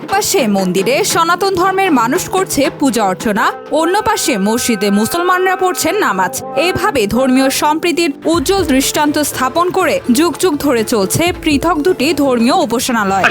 এক পাশে মন্দিরে সনাতন ধর্মের মানুষ করছে পূজা অর্চনা, অন্য পাশে মসজিদে মুসলমানরা পড়ছেন নামাজ। এভাবে ধর্মীয় সম্প্রীতির উজ্জ্বল দৃষ্টান্ত স্থাপন করে যুগ যুগ ধরে চলছে পৃথক দুটি ধর্মীয় উপাসনালয়।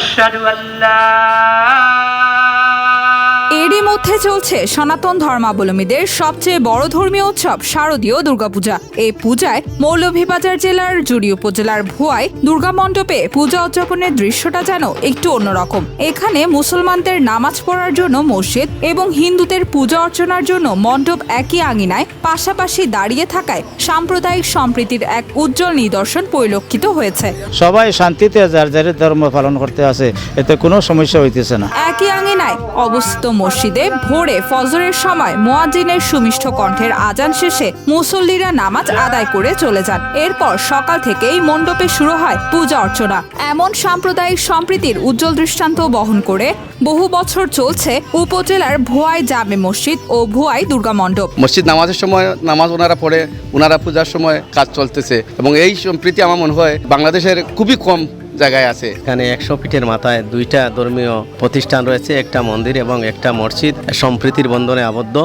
মধ্যে চলছে সনাতন ধর্মাবলম্বীদের সবচেয়ে বড় ধর্মীয় উৎসব শারদীয় দুর্গাপূজা। এই পূজায় মৌলভীবাজার জেলার জুড়ি উপজেলার ভুয়ায় দুর্গা মণ্ডপে পূজা উদযাপনের দৃশ্যটা যেন একটু অন্যরকম। এখানে মুসলমানদের নামাজ পড়ার জন্য মসজিদ এবং হিন্দুদের পূজা অর্চনার জন্য মণ্ডপ একই আঙিনায় পাশাপাশি দাঁড়িয়ে থাকায় সাম্প্রদায়িক সম্প্রীতির এক উজ্জ্বল নিদর্শন পরিলক্ষিত হয়েছে। সবাই শান্তিতে যার যার ধর্ম পালন করতে আছে এতে কোনো সমস্যা হইতেছে না। একই আঙিনায় অবস্থিত মসজিদে ভোরে ফজরের সময় মোয়াজিনের সুমিষ্ঠ কণ্ঠের আজান শেষে মুসল্লিরা নামাজ আদায় করে চলে যান। এরপর সকাল থেকেই মণ্ডপে শুরু হয় পূজা অর্চনা। এমন সাম্প্রদায়িক সম্প্রীতির উজ্জ্বল দৃষ্টান্ত বহন করে বহু বছর চলছে উপজেলার ভুয়াই জামে মসজিদ ও ভুয়াই দুর্গা মণ্ডপ। মসজিদ নামাজের সময়, নামাজ ওনারা পড়ে, ওনারা পূজার সময় কাজ চলতেছে। এবং এই সম্প্রীতি আমার মনে হয় বাংলাদেশের খুবই কম জায়গায় আছে? এখানে একশো ফিটের মাথায় দুইটা ধর্মীয় প্রতিষ্ঠান রয়েছে একটা মন্দির এবং একটা মসজিদ। সম্প্রীতির বন্ধনে আবদ্ধ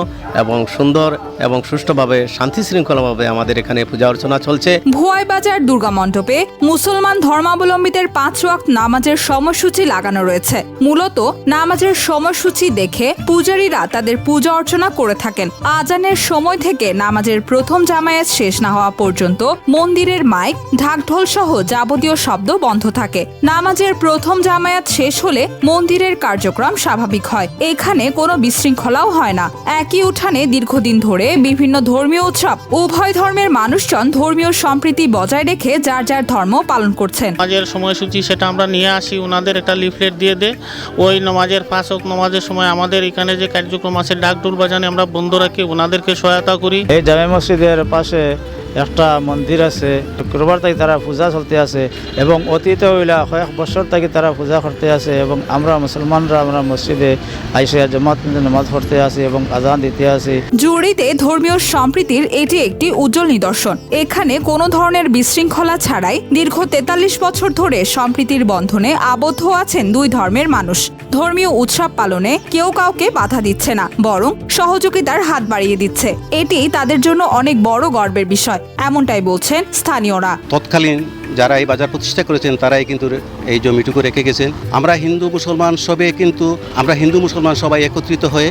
এবং সুন্দর এবং সুষ্ঠুভাবে শান্তি শৃঙ্খলাভাবে আমাদের এখানে পূজা অর্চনা চলছে। ভুয়াই বাজার দুর্গা মণ্ডপে মুসলমান ধর্মাবলম্বীদের পাঁচ ওয়াক্ত নামাজের সময়সূচি লাগানো রয়েছে। মূলত নামাজের সময়সূচি দেখে পূজারীরা তাদের পূজা অর্চনা করে থাকেন। আজানের সময় থেকে নামাজের প্রথম জামায়াত শেষ না হওয়া পর্যন্ত মন্দিরের মাইক ঢাকঢোল সহ যাবতীয় শব্দ বন্ধ থাকে। নামাজের প্রথম জামায়াত শেষ হলে মন্দিরের কার্যক্রম স্বাভাবিক হয়। এখানে কোনো বিশৃঙ্খলাও হয় না। একই উঠানে দীর্ঘদিন ধরে বিভিন্ন ধর্মীয় উৎসব উভয় ধর্মের মানুষজন ধর্মীয় সম্প্রীতি বজায় রেখে যার যার ধর্ম পালন করছেন। নামাজের সময়সূচি সেটা আমরা নিয়ে আসি ওনাদের একটা লিফলেট দিয়ে দে। ওই নামাজের পাঁচ নামাজের সময় আমাদের এখানে যে কার্যক্রম আছে ডাকডুল বাজানে আমরা বন্ধ রাখি ওনাদেরকে সহায়তা করি। এই জামে মসজিদের পাশে একটা মন্দির আছে শুক্রবার থেকে তারা পূজা চলতে আছে এবং অতীতে হইলা কয়েক বছর থেকে তারা পূজা করতে আছে এবং আমরা মুসলমানরা আমরা মসজিদে আইসে জমাত নামাজ পড়তে আছি এবং আজান দিতে আছি। জুড়িতে ধর্মীয় সম্প্রীতির এটি একটি উজ্জ্বল নিদর্শন। এখানে কোনো ধরনের বিশৃঙ্খলা ছাড়াই দীর্ঘ তেতাল্লিশ বছর ধরে সম্প্রীতির বন্ধনে আবদ্ধ আছেন দুই ধর্মের মানুষ। ধর্মীয় উৎসব পালনে কেউ কাউকে বাধা দিচ্ছে না, বরং সহযোগিতার হাত বাড়িয়ে দিচ্ছে। এটি তাদের জন্য অনেক বড় গর্বের বিষয়। এমনটাই বলছেন স্থানীয়রা। তৎকালীন যারা এই বাজার প্রতিষ্ঠা করেছেন তারাই কিন্তু এই জমিটুকু রেখে গেছেন। আমরা হিন্দু মুসলমান সবে কিন্তু আমরা হিন্দু মুসলমান সবাই একত্রিত হয়ে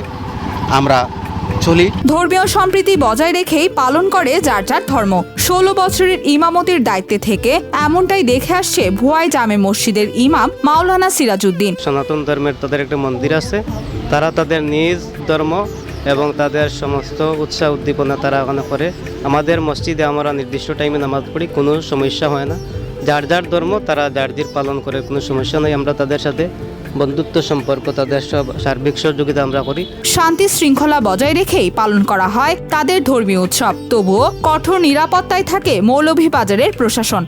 আমরা চলি। ধর্মীয় সম্প্রীতি বজায় রেখেই পালন করে যার যার ধর্ম। ষোলো বছরের ইমামতির দায়িত্বে থেকে এমনটাই দেখে আসছে ভুয়াই জামে মসজিদের ইমাম মাওলানা সিরাজউদ্দিন। সনাতন ধর্মের তাদের একটা মন্দির আছে। তারা তাদের নিজ ধর্ম এবং তাদের সমস্ত উৎসাহ উদ্দীপনা তারা ওখানে করে। আমাদের মসজিদে আমরা নির্দিষ্ট টাইমে নামাজ পড়ি, কোনো সমস্যা হয় না। যার যার ধর্ম, তারা যার যার পালন করে, কোনো সমস্যা নেই। আমরা তাদের সাথে বন্ধুত্ব, সম্পর্ক, তাদের সব সার্বিক সহযোগিতা আমরা করি। শান্তি শৃঙ্খলা বজায় রেখেই পালন করা হয় তাদের ধর্মীয় উৎসব। তবুও কঠোর নিরাপত্তায় থাকে মৌলভীবাজারের প্রশাসন।